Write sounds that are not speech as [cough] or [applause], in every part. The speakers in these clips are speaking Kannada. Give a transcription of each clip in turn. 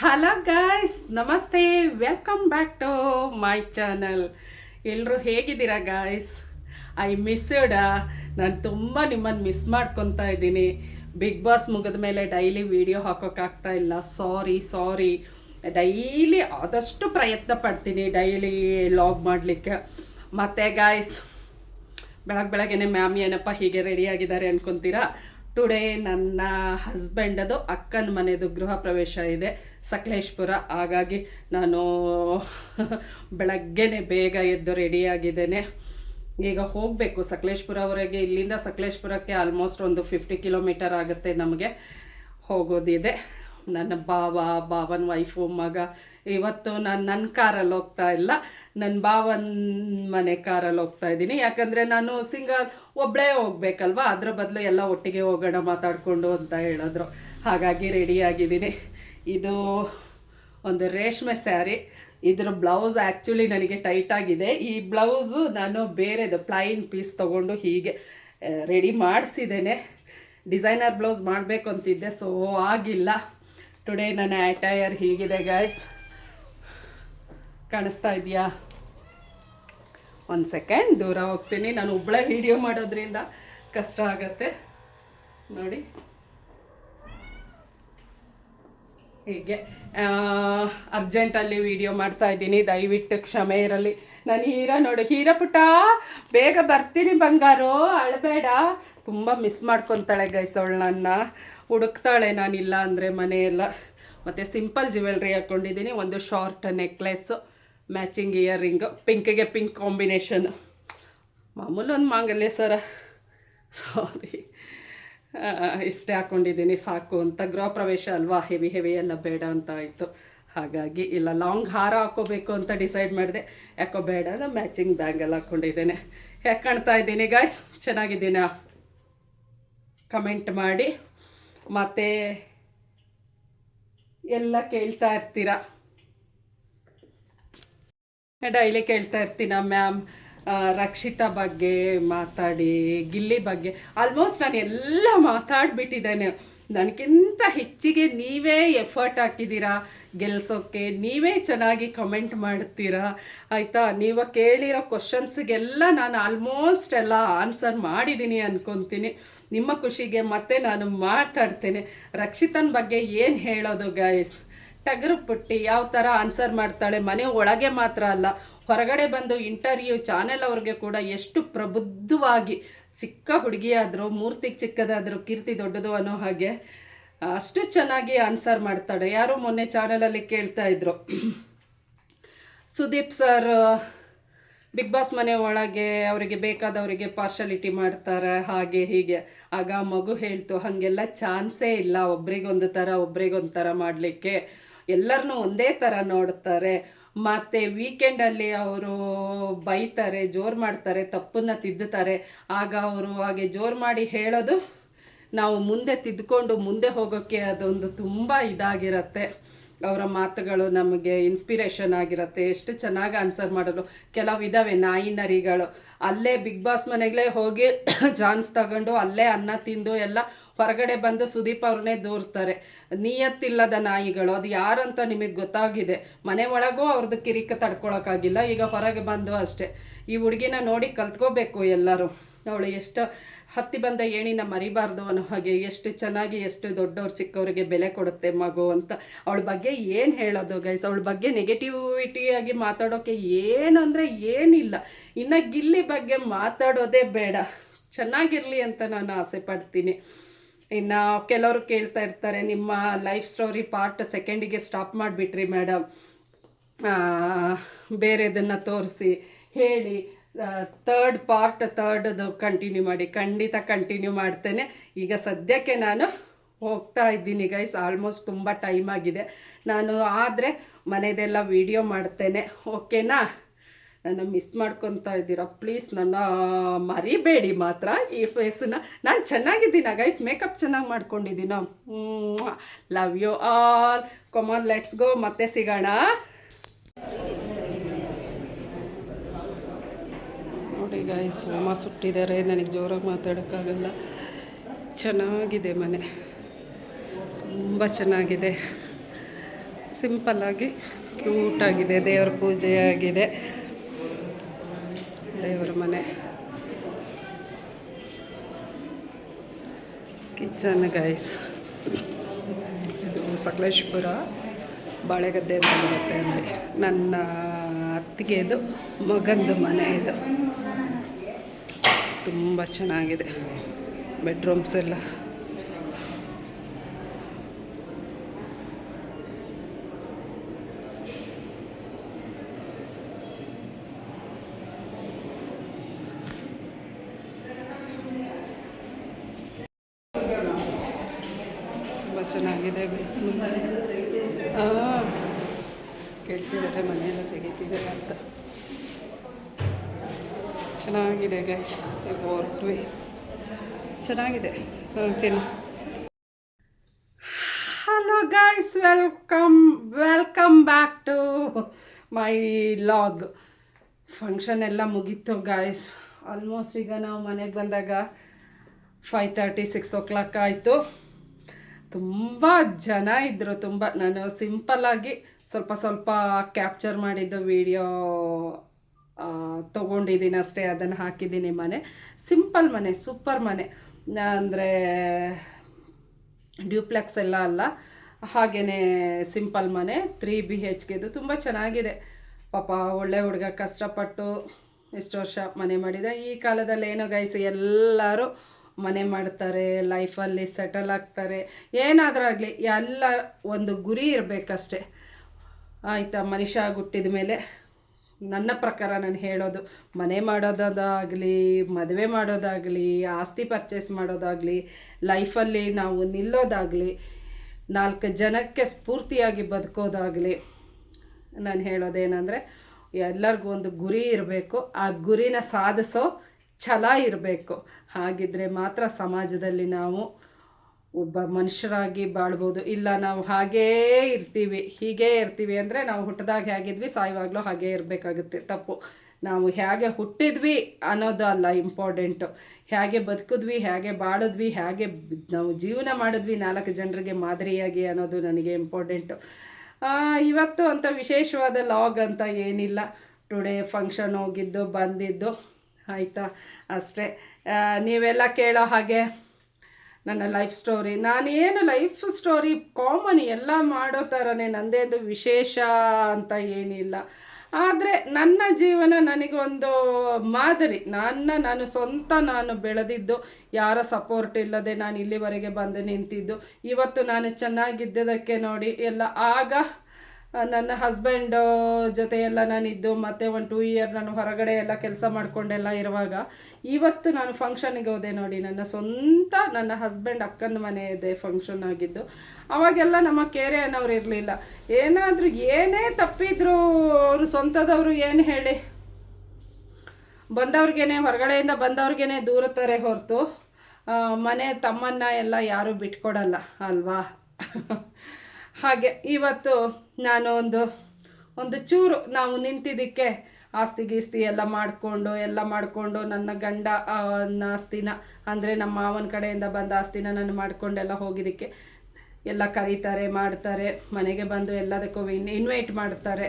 ಹಲೋ ಗಾಯ್ಸ್ ನಮಸ್ತೆ welcome back to my channel ಎಲ್ಲರೂ ಹೇಗಿದ್ದೀರಾ ಗಾಯ್ಸ್ ಐ ಮಿಸ್ಡ್ ನಾನು ತುಂಬ ನಿಮ್ಮನ್ನು ಮಿಸ್ ಮಾಡ್ಕೊತಾ ಇದ್ದೀನಿ. ಬಿಗ್ ಬಾಸ್ ಮುಗಿದ ಮೇಲೆ ಡೈಲಿ ವಿಡಿಯೋ ಹಾಕೋಕ್ಕಾಗ್ತಾ ಇಲ್ಲ. ಸಾರಿ ಸಾರಿ ಡೈಲಿ ಆದಷ್ಟು ಪ್ರಯತ್ನ ಪಡ್ತೀನಿ ಡೈಲಿ ಲಾಗ್ ಮಾಡಲಿಕ್ಕೆ. ಮತ್ತು ಗಾಯ್ಸ್ ಬೆಳಗ್ಗೆ ಬೆಳಗ್ಗೆನೆ ಮ್ಯಾಮ್ ಏನಪ್ಪ ಹೀಗೆ ರೆಡಿಯಾಗಿದ್ದಾರೆ ಅನ್ಕೊತೀರಾ? ಟುಡೇ ನನ್ನ ಹಸ್ಬೆಂಡದು ಅಕ್ಕನ ಮನೆಯದು ಗೃಹ ಪ್ರವೇಶ ಇದೆ. ಸಕಲೇಶ್ಪುರ. ಹಾಗಾಗಿ ನಾನು ಬೆಳಗ್ಗೆನೆ ಬೇಗ ಎದ್ದು ರೆಡಿಯಾಗಿದ್ದೇನೆ. ಈಗ ಹೋಗಬೇಕು. ಸಕಲೇಶ್ಪುರವರೆಗೆ ಇಲ್ಲಿಂದ ಸಕಲೇಶ್ಪುರಕ್ಕೆ ಆಲ್ಮೋಸ್ಟ್ ಒಂದು ಫಿಫ್ಟಿ ಕಿಲೋಮೀಟರ್ ಆಗುತ್ತೆ ನಮಗೆ. ಹೋಗೋದಿದೆ. ನನ್ನ ಬಾವ ಬಾವನ್ ವೈಫು ಮಗ. ಇವತ್ತು ನಾನು ನನ್ನ ಕಾರಲ್ಲಿ ಹೋಗ್ತಾ ಇಲ್ಲ. ನನ್ನ ಬಾವನ್ ಮನೆ ಕಾರಲ್ಲಿ ಹೋಗ್ತಾ ಇದ್ದೀನಿ. ಯಾಕಂದರೆ ನಾನು ಸಿಂಗಲ್ ಒಬ್ಬಳೇ ಹೋಗ್ಬೇಕಲ್ವಾ? ಅದ್ರ ಬದಲು ಎಲ್ಲ ಒಟ್ಟಿಗೆ ಹೋಗೋಣ ಮಾತಾಡಿಕೊಂಡು ಅಂತ ಹೇಳಿದ್ರು. ಹಾಗಾಗಿ ರೆಡಿಯಾಗಿದ್ದೀನಿ ಇದು ಒಂದು ರೇಷ್ಮೆ ಸ್ಯಾರಿ. ಇದರ ಬ್ಲೌಸ್ ಆ್ಯಕ್ಚುಲಿ ನನಗೆ ಟೈಟ್ ಆಗಿದೆ. ಈ ಬ್ಲೌಸು ನಾನು ಬೇರೆದು ಪ್ಲೈನ್ ಪೀಸ್ ತೊಗೊಂಡು ಹೀಗೆ ರೆಡಿ ಮಾಡಿಸಿದ್ದೇನೆ. ಡಿಸೈನರ್ ಬ್ಲೌಸ್ ಮಾಡಬೇಕು ಅಂತಿದ್ದೆ ಸೊ ಆಗಿಲ್ಲ. ಟುಡೇ ನನ್ನ ಅಟೈರ್ ಹೀಗಿದೆ ಗಾಯ್ಸ್ ಕಾಣಿಸ್ತಾ ಇದೆಯಾ? ಒಂದು ಸೆಕೆಂಡ್ ದೂರ ಹೋಗ್ತೀನಿ. ನಾನು ಒಬ್ಬಳೇ ವೀಡಿಯೋ ಮಾಡೋದ್ರಿಂದ ಕಷ್ಟ ಆಗತ್ತೆ. ನೋಡಿ. ಹೀಗೆ. ಅರ್ಜೆಂಟಲ್ಲಿ ವಿಡಿಯೋ ಮಾಡ್ತಾ ಇದ್ದೀನಿ. ದಯವಿಟ್ಟು ಕ್ಷಮೆ ಇರಲಿ. ನಾನು ಹೀರ ನೋಡು. ಹೀರಾ ಪುಟ ಬೇಗ ಬರ್ತೀನಿ ಬಂಗಾರು. ಅಳಬೇಡ. ತುಂಬ ಮಿಸ್ ಮಾಡ್ಕೊತಾಳೆ ಗೈಸವಳು ನನ್ನ. ಹುಡುಕ್ತಾಳೆ ನಾನಿಲ್ಲ ಅಂದರೆ ಮನೆಯೆಲ್ಲ ಮತ್ತು ಸಿಂಪಲ್ ಜ್ಯುವೆಲ್ರಿ ಹಾಕ್ಕೊಂಡಿದ್ದೀನಿ ಒಂದು ಶಾರ್ಟ್ ನೆಕ್ಲೆಸ್ಸು ಮ್ಯಾಚಿಂಗ್ ಇಯರಿಂಗು ಪಿಂಕ್ಗೆ ಪಿಂಕ್ ಕಾಂಬಿನೇಷನ್ ಮಾಮೂಲು ಒಂದು ಮಾಂಗಲ್ಯ ಸರ. ಸಾರಿ ಇಷ್ಟೇ ಹಾಕ್ಕೊಂಡಿದ್ದೀನಿ ಸಾಕು ಅಂತ. ಗೃಹ ಪ್ರವೇಶ ಅಲ್ವಾ? ಹೆವಿ ಹೆವಿ ಎಲ್ಲ ಬೇಡ ಅಂತ ಆಯಿತು. ಹಾಗಾಗಿ ಇಲ್ಲ ಲಾಂಗ್ ಹಾರ ಹಾಕೋಬೇಕು ಅಂತ ಡಿಸೈಡ್ ಮಾಡಿದೆ. ಯಾಕೋ ಬೇಡ ಅದು ಮ್ಯಾಚಿಂಗ್ ಬ್ಯಾಗೆಲ್ಲ ಹಾಕ್ಕೊಂಡಿದ್ದೇನೆ ಯಾಕೆ ಕಾಣ್ತಾ ಇದ್ದೀನಿ ಗಾಯ್ಸ್ ಚೆನ್ನಾಗಿದ್ದೀನ ಕಮೆಂಟ್ ಮಾಡಿ. ಮತ್ತು ಎಲ್ಲ ಕೇಳ್ತಾ ಇರ್ತೀರ? ಡೈಲಿ ಕೇಳ್ತಾ ಇರ್ತೀನ ಮ್ಯಾಮ್ ರಕ್ಷಿತಾ ಬಗ್ಗೆ ಮಾತಾಡಿ, ಗಿಲ್ಲಿ ಬಗ್ಗೆ. ಆಲ್ಮೋಸ್ಟ್ ನಾನು ಎಲ್ಲ ಮಾತಾಡ್ಬಿಟ್ಟಿದ್ದೇನೆ. ನನಗಿಂತ ಹೆಚ್ಚಿಗೆ ನೀವೇ ಎಫರ್ಟ್ ಹಾಕಿದ್ದೀರಾ? ಗೆಲ್ಸೋಕ್ಕೆ ನೀವೇ ಚೆನ್ನಾಗಿ ಕಮೆಂಟ್ ಮಾಡ್ತೀರಾ? ಆಯಿತಾ? ನೀವು ಕೇಳಿರೋ ಕ್ವಶನ್ಸ್ಗೆಲ್ಲ ನಾನು ಆಲ್ಮೋಸ್ಟ್ ಎಲ್ಲ ಆನ್ಸರ್ ಮಾಡಿದ್ದೀನಿ ಅಂದ್ಕೊತೀನಿ ನಿಮ್ಮ ಖುಷಿಗೆ ಮತ್ತೆ ನಾನು ಮಾತಾಡ್ತೇನೆ. ರಕ್ಷಿತನ ಬಗ್ಗೆ ಏನು ಹೇಳೋದು ಗಾಯಸ್ ಟಗರು ಪುಟ್ಟಿ ಯಾವ ಥರ ಆನ್ಸರ್ ಮಾಡ್ತಾಳೆ? ಮನೆ ಒಳಗೆ ಮಾತ್ರ ಅಲ್ಲ. ಹೊರಗಡೆ ಬಂದು ಇಂಟರ್ವ್ಯೂ ಚಾನೆಲ್ ಅವ್ರಿಗೆ ಕೂಡ ಎಷ್ಟು ಪ್ರಬುದ್ಧವಾಗಿ ಚಿಕ್ಕ ಹುಡುಗಿಯಾದರೂ ಮೂರ್ತಿಗೆ ಚಿಕ್ಕದಾದರೂ, ಕೀರ್ತಿ ದೊಡ್ಡದು ಅನ್ನೋ ಹಾಗೆ ಅಷ್ಟು ಚೆನ್ನಾಗಿ ಆನ್ಸರ್ ಮಾಡ್ತಾಳೆ. ಯಾರೋ ಮೊನ್ನೆ ಚಾನಲಲ್ಲಿ ಕೇಳ್ತಾ ಇದ್ರು. ಸುದೀಪ್ ಸರ್ ಬಿಗ್ ಬಾಸ್ ಮನೆ ಒಳಗೆ ಅವರಿಗೆ ಬೇಕಾದವರಿಗೆ ಪಾರ್ಶಾಲಿಟಿ ಮಾಡ್ತಾರೆ, ಹಾಗೆ ಹೀಗೆ. ಆಗ ಮಗು ಹೇಳ್ತು, ಹಾಗೆಲ್ಲ ಚಾನ್ಸೇ ಇಲ್ಲ, ಒಬ್ರಿಗೊಂದು ಥರ ಒಬ್ರಿಗೊಂದು ಥರ ಮಾಡಲಿಕ್ಕೆ. ಎಲ್ಲರನ್ನೂ ಒಂದೇ ಥರ ನೋಡ್ತಾರೆ. ಮತ್ತು ವೀಕೆಂಡಲ್ಲಿ ಅವರು ಬೈತಾರೆ, ಜೋರು ಮಾಡ್ತಾರೆ, ತಪ್ಪನ್ನು ತಿದ್ದುತ್ತಾರೆ. ಆಗ ಅವರು ಹಾಗೆ ಜೋರು ಮಾಡಿ ಹೇಳೋದು ನಾವು ಮುಂದೆ ತಿದ್ದುಕೊಂಡು ಮುಂದೆ ಹೋಗೋಕ್ಕೆ ಅದೊಂದು ತುಂಬ ಇದಾಗಿರತ್ತೆ. ಅವರ ಮಾತುಗಳು ನಮಗೆ ಇನ್ಸ್ಪಿರೇಷನ್ ಆಗಿರುತ್ತೆ. ಎಷ್ಟು ಚೆನ್ನಾಗಿ ಆನ್ಸರ್ ಮಾಡಲು ಕೆಲವು ಇದ್ದಾವೆ ನಾಯಿ ನರಿಗಳು. ಅಲ್ಲೇ ಬಿಗ್ ಬಾಸ್ ಮನೆಗಳೇ ಹೋಗಿ [coughs] ಜಾನ್ಸ್ ತಗೊಂಡು ಅಲ್ಲೇ ಅನ್ನ ತಿಂದು ಎಲ್ಲ ಹೊರಗಡೆ ಬಂದು ಸುದೀಪ್ ಅವ್ರನ್ನೇ ದೂರ್ತಾರೆ. ನಿಯತ್ತಿಲ್ಲದ ನಾಯಿಗಳು, ಅದು ಯಾರಂತ ನಿಮಗೆ ಗೊತ್ತಾಗಿದೆ? ಮನೆ ಒಳಗೂ ಅವ್ರದ್ದು ಕಿರಿಕ ತಡ್ಕೊಳಕ್ಕಾಗಿಲ್ಲ, ಈಗ ಹೊರಗೆ ಬಂದು ಅಷ್ಟೇ. ಈ ಹುಡುಗಿನ ನೋಡಿ ಕಲ್ತ್ಕೋಬೇಕು ಎಲ್ಲರೂ. ಅವಳು ಎಷ್ಟು ಹತ್ತಿ ಬಂದ ಏಣಿನ ಮರಿಬಾರ್ದು ಅನ್ನೋ ಹಾಗೆ, ಎಷ್ಟು ಚೆನ್ನಾಗಿ, ಎಷ್ಟು ದೊಡ್ಡವ್ರು ಚಿಕ್ಕವರಿಗೆ ಬೆಲೆ ಕೊಡುತ್ತೆ ಮಗು ಅಂತ ಅವಳ ಬಗ್ಗೆ ಏನು ಹೇಳೋದು ಗೈಸ್ ಅವಳ ಬಗ್ಗೆ ನೆಗೆಟಿವಿಟಿಯಾಗಿ ಮಾತಾಡೋಕೆ ಏನು ಅಂದರೆ ಏನಿಲ್ಲ. ಇನ್ನು ಗಿಲ್ಲಿ ಬಗ್ಗೆ ಮಾತಾಡೋದೇ ಬೇಡ. ಚೆನ್ನಾಗಿರಲಿ ಅಂತ ನಾನು ಆಸೆ ಪಡ್ತೀನಿ. ಇನ್ನು ಕೆಲವರು ಕೇಳ್ತಾ ಇರ್ತಾರೆ, ನಿಮ್ಮ ಲೈಫ್ ಸ್ಟೋರಿ ಪಾರ್ಟ್ ಸೆಕೆಂಡಿಗೆ ಸ್ಟಾಪ್ ಮಾಡಿಬಿಟ್ರಿ ಮೇಡಮ್ ಬೇರೆದನ್ನು ತೋರಿಸಿ, ಹೇಳಿ ತರ್ಡ್ ಪಾರ್ಟ್ ತರ್ಡದು ಕಂಟಿನ್ಯೂ ಮಾಡಿ, ಖಂಡಿತ ಕಂಟಿನ್ಯೂ ಮಾಡ್ತೇನೆ. ಈಗ ಸದ್ಯಕ್ಕೆ ನಾನು ಹೋಗ್ತಾ ಇದ್ದೀನಿ ಗೈಸ್ ಆಲ್ಮೋಸ್ಟ್ ತುಂಬ ಟೈಮ್ ಆಗಿದೆ. ನಾನು ಆದರೆ ಮನೆಯದೆಲ್ಲ ವೀಡಿಯೋ ಮಾಡ್ತೇನೆ ಓಕೆನಾ ನನ್ನ ಮಿಸ್ ಮಾಡ್ಕೊತಾ ಇದ್ದೀರಾ? ಪ್ಲೀಸ್ ನನ್ನ ಮರಿಬೇಡಿ ಮಾತ್ರ ಈ ಫೇಸನ್ನ ನಾನು ಚೆನ್ನಾಗಿದ್ದೀನ ಗೈಸ್ ಮೇಕಪ್ ಚೆನ್ನಾಗಿ ಮಾಡ್ಕೊಂಡಿದ್ದೀನ? Love you all come on let's go ಮತ್ತೆ ಸಿಗೋಣ. ನೋಡಿ ಗೈಸ್ ಹೋಮ ಸುಟ್ಟಿದ್ದಾರೆ. ನನಗೆ ಜೋರಾಗಿ ಮಾತಾಡೋಕ್ಕಾಗಲ್ಲ. ಚೆನ್ನಾಗಿದೆ ಮನೆ. ತುಂಬ ಚೆನ್ನಾಗಿದೆ. ಸಿಂಪಲ್ಲಾಗಿ ಕ್ಯೂಟಾಗಿದೆ ದೇವರ ಪೂಜೆ ಆಗಿದೆ. ದೇವರ ಮನೆ. ಕಿಚನ್ ಗೈಸ್ ಇದು ಸಕಲೇಶ್ಪುರ ಬಾಳೆಗದ್ದೆ ಅಂತ ಬರುತ್ತೆ ಅಲ್ಲಿ. ನನ್ನ ಅತ್ತಿಗೆದು ಮಗಂದು ಮನೆ ಇದು. ತುಂಬ ಚೆನ್ನಾಗಿದೆ. ಬೆಡ್ರೂಮ್ಸ್ ಎಲ್ಲ ತುಂಬ ಚೆನ್ನಾಗಿದೆ ಗೈಸ್ ಮುಂದೆ ಹಾಂ ಕೇಳ್ತಿದ್ದಾರೆ ಮನೆಯೆಲ್ಲ ತೆಗಿತಿದ್ದಾರೆ ಅಂತ ಚೆನ್ನಾಗಿದೆ ಗೈಸ್ ಈಗ ಹೊರಟ್ವಿ ಚೆನ್ನಾಗಿದೆ. ಹೋಗ್ತೀನಿ hello guys welcome welcome back to my vlog function ಎಲ್ಲ ಮುಗೀತು ಗಾಯ್ಸ್ ಆಲ್ಮೋಸ್ಟ್ ಈಗ ನಾವು ಮನೆಗೆ ಬಂದಾಗ five thirty six o'clock ಆಯಿತು. ತುಂಬ ಜನ ಇದ್ದರು ತುಂಬ. ನಾನು ಸಿಂಪಲ್ಲಾಗಿ ಸ್ವಲ್ಪ ಸ್ವಲ್ಪ ಕ್ಯಾಪ್ಚರ್ ಮಾಡಿದ್ದು ವಿಡಿಯೋ ತೊಗೊಂಡಿದ್ದೀನಿ ಅಷ್ಟೇ, ಅದನ್ನು ಹಾಕಿದ್ದೀನಿ ಮನೆ. ಸಿಂಪಲ್ ಮನೆ ಸೂಪರ್ ಮನೆ. ಅಂದರೆ ಡ್ಯೂಪ್ಲೆಕ್ಸ್ ಎಲ್ಲ ಅಲ್ಲ. ಹಾಗೆಯೇ ಸಿಂಪಲ್ ಮನೆ ತ್ರೀ ಬಿ ಹೆಚ್ ಕೆದು ತುಂಬ ಚೆನ್ನಾಗಿದೆ. ಪಾಪ ಒಳ್ಳೆ ಹುಡುಗ, ಕಷ್ಟಪಟ್ಟು ಎಷ್ಟು ವರ್ಷ ಮನೆ ಮಾಡಿದೆ. ಈ ಕಾಲದಲ್ಲಿ ಏನೋ ಗೈಸ್ ಎಲ್ಲರೂ ಮನೆ ಮಾಡ್ತಾರೆ ಲೈಫಲ್ಲಿ ಸೆಟಲ್ ಆಗ್ತಾರೆ. ಏನಾದರೂ ಆಗಲಿ, ಎಲ್ಲ ಒಂದು ಗುರಿ ಇರಬೇಕಷ್ಟೆ. ಆಯಿತಾ, ಮನುಷ್ಯ ಹುಟ್ಟಿದ ಮೇಲೆ ನನ್ನ ಪ್ರಕಾರ ನಾನು ಹೇಳೋದು, ಮನೆ ಮಾಡೋದಾಗಲಿ ಮದುವೆ ಮಾಡೋದಾಗಲಿ, ಆಸ್ತಿ ಪರ್ಚೇಸ್ ಮಾಡೋದಾಗಲಿ ಲೈಫಲ್ಲಿ ನಾವು ನಿಲ್ಲೋದಾಗಲಿ, ನಾಲ್ಕು ಜನಕ್ಕೆ ಸ್ಫೂರ್ತಿಯಾಗಿ ಬದುಕೋದಾಗಲಿ ನಾನು ಹೇಳೋದೇನೆಂದರೆ, ಎಲ್ಲರಿಗೂ ಒಂದು ಗುರಿ ಇರಬೇಕು, ಆ ಗುರಿನ ಸಾಧಿಸೋ ಛಲ ಇರಬೇಕು. ಹಾಗಿದ್ರೆ ಮಾತ್ರ ಸಮಾಜದಲ್ಲಿ ನಾವು ಒಬ್ಬ ಮನುಷ್ಯರಾಗಿ ಬಾಳ್ಬೋದು. ಇಲ್ಲ, ನಾವು ಹಾಗೇ ಇರ್ತೀವಿ. ಹೀಗೇ ಇರ್ತೀವಿ ಅಂದರೆ ನಾವು ಹುಟ್ಟಿದಾಗ ಹೇಗಿದ್ವಿ ಸಾಯುವಾಗಲೂ ಹಾಗೇ ಇರಬೇಕಾಗುತ್ತೆ. ತಪ್ಪು. ನಾವು ಹೇಗೆ ಹುಟ್ಟಿದ್ವಿ ಅನ್ನೋದು ಅಲ್ಲ ಇಂಪಾರ್ಟೆಂಟು ಹೇಗೆ ಬದುಕಿದ್ವಿ, ಹೇಗೆ ಬಾಳಿದ್ವಿ, ಹೇಗೆ ನಾವು ಜೀವನ ಮಾಡಿದ್ವಿ ನಾಲ್ಕು ಜನರಿಗೆ ಮಾದರಿಯಾಗಿ ಅನ್ನೋದು ನನಗೆ ಇಂಪಾರ್ಟೆಂಟು ಇವತ್ತು ಅಂತ ವಿಶೇಷವಾದ ಲಾಗ್ ಅಂತ ಏನಿಲ್ಲ. ಟುಡೇ ಫಂಕ್ಷನ್ ಹೋಗಿದ್ದು, ಬಂದಿದ್ದು. ಆಯಿತಾ? ಅಷ್ಟೇ. ನೀವೆಲ್ಲ ಕೇಳೋ ಹಾಗೆ? ನನ್ನ ಲೈಫ್ ಸ್ಟೋರಿ ನಾನೇನು ಲೈಫ್ ಸ್ಟೋರಿ ಕಾಮನ್ ಎಲ್ಲ ಮಾಡೋ ಥರನೇ ಒಂದು ವಿಶೇಷ ಅಂತ ಏನಿಲ್ಲ. ಆದರೆ ನನ್ನ ಜೀವನ ನನಗೊಂದು ಮಾದರಿ. ನನ್ನ, ನಾನು ಸ್ವಂತ ನಾನು ಬೆಳೆದಿದ್ದು, ಯಾರ ಸಪೋರ್ಟ್ ಇಲ್ಲದೆ ನಾನು ಇಲ್ಲಿವರೆಗೆ ಬಂದು ನಿಂತಿದ್ದು. ಇವತ್ತು ನಾನು ಚೆನ್ನಾಗಿದ್ದದಕ್ಕೆ ನೋಡಿ ಎಲ್ಲ ಆಗ ನನ್ನ ಹಸ್ಬೆಂಡ್ ಜೊತೆ ಎಲ್ಲ ನಾನಿದ್ದು, ಮತ್ತೆ ಒಂದು ಟೂ ಇಯರ್ ನಾನು ಹೊರಗಡೆ ಎಲ್ಲ ಕೆಲಸ ಮಾಡಿಕೊಂಡೆಲ್ಲ ಇರುವಾಗ, ಇವತ್ತು ನಾನು ಫಂಕ್ಷನಿಗೆ ಹೋದೆ ನೋಡಿ, ನನ್ನ ಸ್ವಂತ ನನ್ನ ಹಸ್ಬೆಂಡ್ ಅಕ್ಕನ ಮನೆ ಇದೆ ಫಂಕ್ಷನ್ ಆಗಿದ್ದು. ಅವಾಗೆಲ್ಲ ನಮ್ಮ ಕೇರೆ ಅನ್ನೋರು ಇರಲಿಲ್ಲ. ಏನಾದರೂ ಏನೇ ತಪ್ಪಿದ್ರು ಅವರು ಸ್ವಂತದವರು ಏನು ಹೇಳಿ? ಬಂದವ್ರಿಗೇನೆ, ಹೊರಗಡೆಯಿಂದ ಬಂದವ್ರಿಗೇನೆ ದೂರತಾರೆ ಹೊರತು ಮನೆ ತಮ್ಮನ್ನ ಎಲ್ಲ ಯಾರೂ ಬಿಟ್ಕೊಡಲ್ಲ, ಅಲ್ವಾ? [laughs] ಹಾಗೆ ಇವತ್ತು ನಾನು ಒಂದು ಒಂದು ಚೂರು ನಾವು ನಿಂತಿದ್ದಕ್ಕೆ ಆಸ್ತಿ ಗೀಸ್ತಿ ಎಲ್ಲ ಮಾಡಿಕೊಂಡು ಎಲ್ಲ ಮಾಡಿಕೊಂಡು ನನ್ನ ಗಂಡ ಆಸ್ತಿನ, ಅಂದರೆ ನಮ್ಮ ಮಾವನ ಕಡೆಯಿಂದ ಬಂದ ಆಸ್ತಿನ ನಾನು ಮಾಡ್ಕೊಂಡೆಲ್ಲ ಹೋಗಿದ್ದಕ್ಕೆ. ಎಲ್ಲ ಕರೀತಾರೆ, ಮಾಡ್ತಾರೆ, ಮನೆಗೆ ಬಂದು ಎಲ್ಲದಕ್ಕೂ ಇನ್ ಇನ್ವೈಟ್ ಮಾಡ್ತಾರೆ.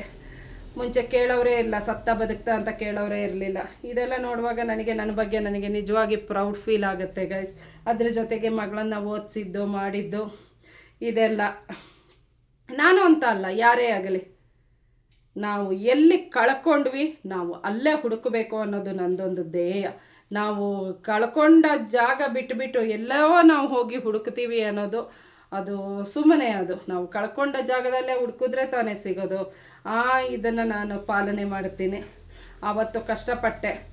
ಮುಂಚೆ ಕೇಳೋರೇ ಇಲ್ಲ, ಸತ್ತ ಬದುಕ್ತಾ ಅಂತ ಕೇಳೋರೇ ಇರಲಿಲ್ಲ. ಇದೆಲ್ಲ ನೋಡುವಾಗ ನನಗೆ, ನನ್ನ ಬಗ್ಗೆ ನನಗೆ ನಿಜವಾಗಿ ಪ್ರೌಡ್ ಫೀಲ್ ಆಗುತ್ತೆ ಗೈಸ್ ಅದ್ರ ಜೊತೆಗೆ ಮಗಳನ್ನ ಓದಿಸಿದ್ದು, ಮಾಡಿದ್ದು, ಇದೆಲ್ಲ. ನಾನು ಅಂತ ಅಲ್ಲ, ಯಾರೇ ಆಗಲಿ. ನಾವು ಎಲ್ಲಿ ಕಳ್ಕೊಂಡ್ವಿ, ನಾವು ಅಲ್ಲೇ ಹುಡುಕಬೇಕು ಅನ್ನೋದು ನಂದೊಂದು ಧ್ಯೇಯ. ನಾವು ಕಳ್ಕೊಂಡ ಜಾಗ ಬಿಟ್ಟುಬಿಟ್ಟು ಎಲ್ಲೋ ನಾವು ಹೋಗಿ ಹುಡುಕ್ತೀವಿ ಅನ್ನೋದು, ಅದು ಸುಮ್ಮನೆ ಅದು. ನಾವು ಕಳ್ಕೊಂಡ ಜಾಗದಲ್ಲೇ ಹುಡುಕಿದ್ರೆ ತಾನೇ ಸಿಗೋದು. ಆ, ಇದನ್ನು ನಾನು ಪಾಲನೆ ಮಾಡ್ತೀನಿ. ಆವತ್ತು ಕಷ್ಟಪಟ್ಟೆ.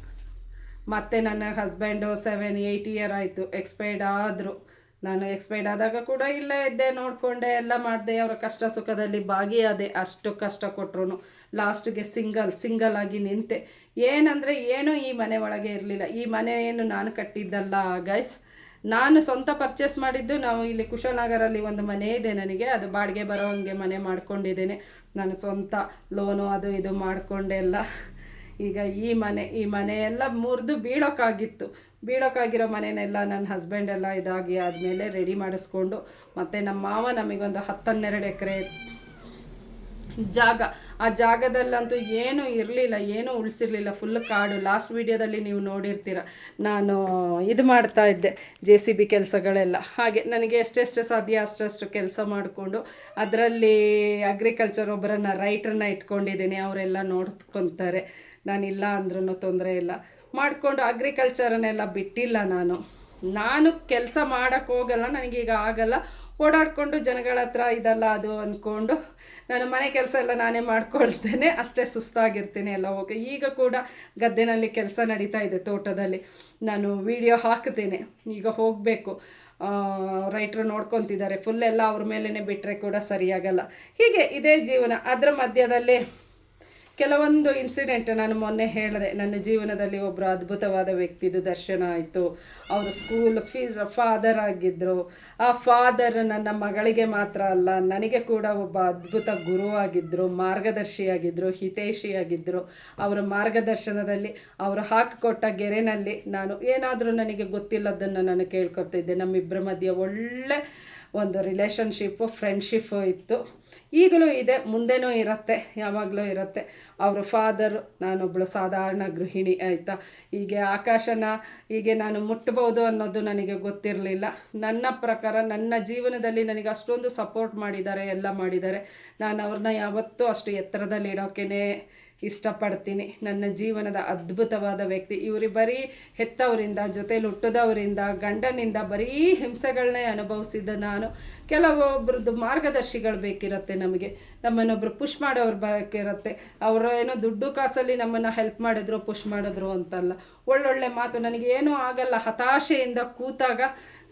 ಮತ್ತು ನನ್ನ ಹಸ್ಬೆಂಡು ಸೆವೆನ್ ಏಯ್ಟ್ ಇಯರ್ ಆಯಿತು. ಎಕ್ಸ್ಪೈರ್ಡ್ ಆದರು. ನಾನು ಎಕ್ಸ್ಪೈರ್ಡ್ ಆದಾಗ ಕೂಡ ಇಲ್ಲೇ ಇದ್ದೆ, ನೋಡಿಕೊಂಡೆ, ಎಲ್ಲ ಮಾಡಿದೆ. ಅವರ ಕಷ್ಟ ಸುಖದಲ್ಲಿ ಭಾಗಿಯಾದೆ. ಅಷ್ಟು ಕಷ್ಟ ಕೊಟ್ಟರು ಲಾಸ್ಟಿಗೆ ಸಿಂಗಲ್ ಸಿಂಗಲ್ ಆಗಿ ನಿಂತೆ. ಏನಂದರೆ ಏನೂ ಈ ಮನೆ ಒಳಗೆ ಇರಲಿಲ್ಲ. ಈ ಮನೆ ಏನು ನಾನು ಕಟ್ಟಿದ್ದಲ್ಲ ಗೈಸ್ ನಾನು ಸ್ವಂತ ಪರ್ಚೇಸ್ ಮಾಡಿದ್ದು, ನಾವು ಇಲ್ಲಿ ಕುಶಾಲನಗರಲ್ಲಿ ಒಂದು ಮನೆ ಇದೆ ನನಗೆ. ಅದು ಬಾಡಿಗೆ ಬರೋ ಹಂಗೆ ಮನೆ ಮಾಡ್ಕೊಂಡಿದ್ದೇನೆ. ನಾನು ಸ್ವಂತ ಲೋನು ಅದು ಇದು ಮಾಡಿಕೊಂಡೆಲ್ಲ ಈಗ ಈ ಮನೆ, ಈ ಮನೆಯೆಲ್ಲ ಮುರಿದು ಬೀಳೋಕ್ಕಾಗಿತ್ತು ಬೀಳೋಕ್ಕಾಗಿರೋ ಮನೆನೆಲ್ಲ ನನ್ನ ಹಸ್ಬೆಂಡ್ ಎಲ್ಲ ಇದಾಗಿ ಆದಮೇಲೆ ರೆಡಿ ಮಾಡಿಸ್ಕೊಂಡು ಮತ್ತು ನಮ್ಮ ಮಾವ ನಮಗೊಂದು ಹತ್ತನ್ನೆರಡು ಎಕರೆ ಜಾಗ, ಆ ಜಾಗದಲ್ಲಂತೂ ಏನೂ ಇರಲಿಲ್ಲ, ಏನೂ ಉಳಿಸಿರ್ಲಿಲ್ಲ ಫುಲ್ ಕಾಡು. ಲಾಸ್ಟ್ ವಿಡಿಯೋದಲ್ಲಿ ನೀವು ನೋಡಿರ್ತೀರ. ನಾನು ಇದು ಮಾಡ್ತಾ ಇದ್ದೆ ಜೆ ಸಿ ಬಿ ಕೆಲಸಗಳೆಲ್ಲ. ಹಾಗೆ ನನಗೆ ಎಷ್ಟೆಷ್ಟು ಸಾಧ್ಯ, ಅಷ್ಟಷ್ಟು ಕೆಲಸ ಮಾಡಿಕೊಂಡು, ಅದರಲ್ಲಿ ಅಗ್ರಿಕಲ್ಚರ್ ಒಬ್ಬರನ್ನ ರೈಟ್ರನ್ನ ಇಟ್ಕೊಂಡಿದ್ದೀನಿ, ಅವರೆಲ್ಲ ನೋಡ್ಕೊತಾರೆ. ನಾನಿಲ್ಲ ಅಂದ್ರೂ ತೊಂದರೆ ಇಲ್ಲ. ಮಾಡಿಕೊಂಡು ಅಗ್ರಿಕಲ್ಚರನ್ನೆಲ್ಲ ಬಿಟ್ಟಿಲ್ಲ ನಾನು. ನಾನು ಕೆಲಸ ಮಾಡೋಕ್ಕೋಗಲ್ಲ ನನಗೀಗ ಆಗಲ್ಲ. ಓಡಾಡಿಕೊಂಡು ಜನಗಳ ಹತ್ರ ಇದಲ್ಲ, ಅದು ಅಂದ್ಕೊಂಡು ನಾನು ಮನೆ ಕೆಲಸ ಎಲ್ಲ ನಾನೇ ಮಾಡ್ಕೊಳ್ತೇನೆ, ಅಷ್ಟೇ ಸುಸ್ತಾಗಿರ್ತೀನಿ ಎಲ್ಲ ಹೋಗಿ. ಈಗ ಕೂಡ ಗದ್ದೆನಲ್ಲಿ ಕೆಲಸ ನಡೀತಾ ಇದೆ ತೋಟದಲ್ಲಿ. ನಾನು ವಿಡಿಯೋ ಹಾಕ್ತೇನೆ. ಈಗ ಹೋಗಬೇಕು. ರೈಟ್ರು ನೋಡ್ಕೊತಿದ್ದಾರೆ. ಫುಲ್ ಎಲ್ಲ ಅವ್ರ ಮೇಲೇ ಬಿಟ್ಟರೆ ಕೂಡ ಸರಿಯಾಗಲ್ಲ. ಹೀಗೆ ಇದೇ ಜೀವನ. ಅದರ ಮಧ್ಯದಲ್ಲಿ ಕೆಲವೊಂದು ಇನ್ಸಿಡೆಂಟ್ ನಾನು ಮೊನ್ನೆ ಹೇಳಿದೆ. ನನ್ನ ಜೀವನದಲ್ಲಿ ಒಬ್ಬರು ಅದ್ಭುತವಾದ ವ್ಯಕ್ತಿದು ದರ್ಶನ ಆಯಿತು. ಅವರು ಸ್ಕೂಲ್ ಫೀಸ್ ಫಾದರ್ ಆಗಿದ್ದರು ಆ ಫಾದರ್ ನನ್ನ ಮಗಳಿಗೆ ಮಾತ್ರ ಅಲ್ಲ, ನನಗೆ ಕೂಡ ಒಬ್ಬ ಅದ್ಭುತ ಗುರು ಆಗಿದ್ದರು ಮಾರ್ಗದರ್ಶಿಯಾಗಿದ್ದರು ಹಿತೈಷಿಯಾಗಿದ್ದರು ಅವರ ಮಾರ್ಗದರ್ಶನದಲ್ಲಿ ಅವರು ಹಾಕಿಕೊಟ್ಟ ಗೆರೆನಲ್ಲಿ ನಾನು ಏನಾದರೂ ನನಗೆ ಗೊತ್ತಿಲ್ಲದನ್ನು ನಾನು ಕೇಳ್ಕೊತಿದ್ದೆ ನಮ್ಮಿಬ್ಬರ ಮಧ್ಯೆ ಒಳ್ಳೆ ಒಂದು ರಿಲೇಷನ್ಶಿಪ್ಪು ಫ್ರೆಂಡ್ಶಿಪ್ಪು ಇತ್ತು. ಈಗಲೂ ಇದೆ, ಮುಂದೆನೂ ಇರುತ್ತೆ, ಯಾವಾಗಲೂ ಇರುತ್ತೆ. ಅವರು ಫಾದರು ನಾನೊಬ್ಬಳು ಸಾಧಾರಣ ಗೃಹಿಣಿ, ಆಯಿತಾ? ಹೀಗೆ ಆಕಾಶನ ಹೀಗೆ ನಾನು ಮುಟ್ಟಬಹುದು ಅನ್ನೋದು ನನಗೆ ಗೊತ್ತಿರಲಿಲ್ಲ. ನನ್ನ ಪ್ರಕಾರ ನನ್ನ ಜೀವನದಲ್ಲಿ ನನಗೆ ಅಷ್ಟೊಂದು ಸಪೋರ್ಟ್ ಮಾಡಿದ್ದಾರೆ, ಎಲ್ಲ ಮಾಡಿದ್ದಾರೆ. ನಾನು ಅವ್ರನ್ನ ಯಾವತ್ತೂ ಅಷ್ಟು ಎತ್ತರದಲ್ಲಿ ಇಡೋಕ್ಕೇ ಇಷ್ಟಪಡ್ತೀನಿ. ನನ್ನ ಜೀವನದ ಅದ್ಭುತವಾದ ವ್ಯಕ್ತಿ. ಇವರು ಬರೀ ಹೆತ್ತವರಿಂದ ಜೊತೇಲಿ ಹುಟ್ಟಿದವರಿಂದ ಗಂಡನಿಂದ ಬರೀ ಹಿಂಸೆಗಳನ್ನೇ ಅನುಭವಿಸಿದ್ದ ನಾನು. ಕೆಲವೊಬ್ರದ್ದು ಮಾರ್ಗದರ್ಶಿಗಳು ಬೇಕಿರುತ್ತೆ ನಮಗೆ. ನಮ್ಮನ್ನೊಬ್ರು ಪುಷ್ ಮಾಡೋರು ಬೇಕಿರುತ್ತೆ. ಅವರು ಏನೋ ದುಡ್ಡು ಕಾಸಲ್ಲಿ ನಮ್ಮನ್ನು ಹೆಲ್ಪ್ ಮಾಡಿದ್ರು, ಪುಷ್ ಮಾಡಿದ್ರು ಅಂತಲ್ಲ. ಒಳ್ಳೊಳ್ಳೆ ಮಾತು. ನನಗೇನೂ ಆಗಲ್ಲ. ಹತಾಶೆಯಿಂದ ಕೂತಾಗ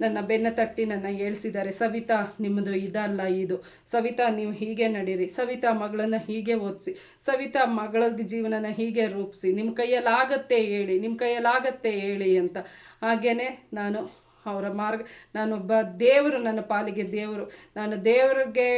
ನನ್ನ ಬೆನ್ನ ತಟ್ಟಿ ನನ್ನ ಹೇಳ್ಸಿದ್ದಾರೆ ಸವಿತಾ ನಿಮ್ಮದು ಇದಲ್ಲ ಇದು. ಸವಿತಾ, ನೀವು ಹೀಗೆ ನಡೀರಿ. ಸವಿತಾ, ಮಗಳನ್ನು ಹೀಗೆ ಓದಿಸಿ. ಸವಿತಾ ಮಗಳ ಜೀವನನ ಹೀಗೆ ರೂಪಿಸಿ. ನಿಮ್ಮ ಕೈಯಲ್ಲಾಗತ್ತೆ ಹೇಳಿ ನಿಮ್ಮ ಕೈಯಲ್ಲಾಗತ್ತೆ ಹೇಳಿ ಅಂತ. ಹಾಗೇ ನಾನು ಅವರ ಮಾರ್ಗ. ನಾನೊಬ್ಬ ದೇವರು, ನನ್ನ ಪಾಲಿಗೆ ದೇವರು. ನಾನು ದೇವ್ರಿಗೆ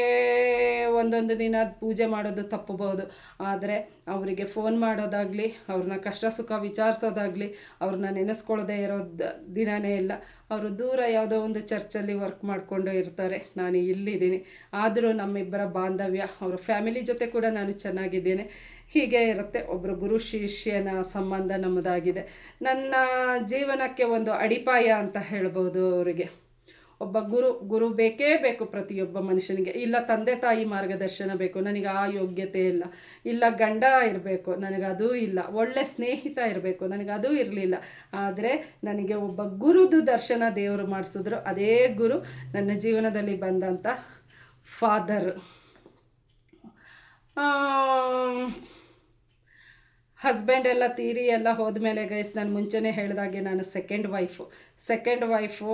ಒಂದೊಂದು ದಿನ ಪೂಜೆ ಮಾಡೋದು ತಪ್ಪಬಹುದು. ಆದರೆ ಅವರಿಗೆ ಫೋನ್ ಮಾಡೋದಾಗಲಿ, ಅವ್ರನ್ನ ಕಷ್ಟ ಸುಖ ವಿಚಾರಿಸೋದಾಗಲಿ, ಅವ್ರನ್ನ ನೆನೆಸ್ಕೊಳ್ಳದೆ ಇರೋ ದಿನವೇ ಇಲ್ಲ. ಅವರು ದೂರ ಯಾವುದೋ ಒಂದು ಚರ್ಚಲ್ಲಿ ವರ್ಕ್ ಮಾಡಿಕೊಂಡು ಇರ್ತಾರೆ. ನಾನು ಇಲ್ಲಿದ್ದೀನಿ. ಆದರೂ ನಮ್ಮಿಬ್ಬರ ಬಾಂಧವ್ಯ, ಅವರ ಫ್ಯಾಮಿಲಿ ಜೊತೆ ಕೂಡ ನಾನು ಚೆನ್ನಾಗಿದ್ದೇನೆ. ಹೀಗೆ ಇರುತ್ತೆ. ಒಬ್ಬರು ಗುರು ಶಿಷ್ಯನ ಸಂಬಂಧ ನಮ್ಮದಾಗಿದೆ. ನನ್ನ ಜೀವನಕ್ಕೆ ಒಂದು ಅಡಿಪಾಯ ಅಂತ ಹೇಳ್ಬೋದು ಅವರಿಗೆ. ಒಬ್ಬ ಗುರು ಗುರು ಬೇಕೇ ಬೇಕು ಪ್ರತಿಯೊಬ್ಬ ಮನುಷ್ಯನಿಗೆ. ಇಲ್ಲ ತಂದೆ ತಾಯಿ ಮಾರ್ಗದರ್ಶನ ಬೇಕು. ನನಗೆ ಆ ಯೋಗ್ಯತೆ ಇಲ್ಲ. ಇಲ್ಲ ಗಂಡ ಇರಬೇಕು. ನನಗೆ ಅದೂ ಇಲ್ಲ. ಒಳ್ಳೆ ಸ್ನೇಹಿತ ಇರಬೇಕು. ನನಗೆ ಅದೂ ಇರಲಿಲ್ಲ. ಆದರೆ ನನಗೆ ಒಬ್ಬ ಗುರುದು ದರ್ಶನ ದೇವರು ಮಾಡಿಸಿದ್ರು. ಅದೇ ಗುರು ನನ್ನ ಜೀವನದಲ್ಲಿ ಬಂದಂಥ ಫಾದರ್ ಹಸ್ಬೆಂಡ್ ಎಲ್ಲ ತೀರಿ ಎಲ್ಲ ಹೋದ ಮೇಲೆ ಗೈಸ್ ನಾನು ಮುಂಚೆನೇ ಹೇಳಿದಾಗೆ ನಾನು ಸೆಕೆಂಡ್ ವೈಫು ಸೆಕೆಂಡ್ ವೈಫು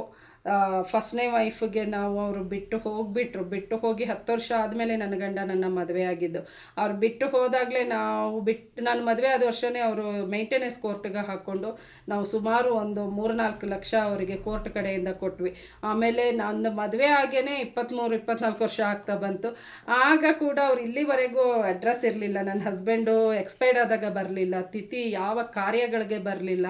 ಫಸ್ಟ್ನೇ ವೈಫ್ಗೆ ನಾವು ಅವರು ಬಿಟ್ಟು ಹೋಗಿಬಿಟ್ರು. ಬಿಟ್ಟು ಹೋಗಿ ಹತ್ತು ವರ್ಷ ಆದಮೇಲೆ ನನ್ನ ಗಂಡ ನನ್ನ ಮದುವೆ ಆಗಿದ್ದು. ಅವ್ರು ಬಿಟ್ಟು ಹೋದಾಗಲೇ ನಾವು ಬಿಟ್ಟು ನಾನು ಮದುವೆ ಆದ ವರ್ಷವೇ ಅವರು ಮೇಂಟೆನೆನ್ಸ್ ಕೋರ್ಟ್ಗೆ ಹಾಕ್ಕೊಂಡು ನಾವು ಸುಮಾರು ಒಂದು ಮೂರು ನಾಲ್ಕು ಲಕ್ಷ ಅವರಿಗೆ ಕೋರ್ಟ್ ಕಡೆಯಿಂದ ಕೊಟ್ವಿ. ಆಮೇಲೆ ನನ್ನ ಮದುವೆ ಆಗೇನೆ ಇಪ್ಪತ್ತ್ಮೂರು ಇಪ್ಪತ್ನಾಲ್ಕು ವರ್ಷ ಆಗ್ತಾ ಬಂತು. ಆಗ ಕೂಡ ಅವ್ರು ಇಲ್ಲಿವರೆಗೂ ಅಡ್ರೆಸ್ ಇರಲಿಲ್ಲ. ನನ್ನ ಹಸ್ಬೆಂಡು ಎಕ್ಸ್ಪೈರ್ಡ್ ಆದಾಗ ಬರಲಿಲ್ಲ. ತಿಥಿ ಯಾವ ಕಾರ್ಯಗಳಿಗೆ ಬರಲಿಲ್ಲ.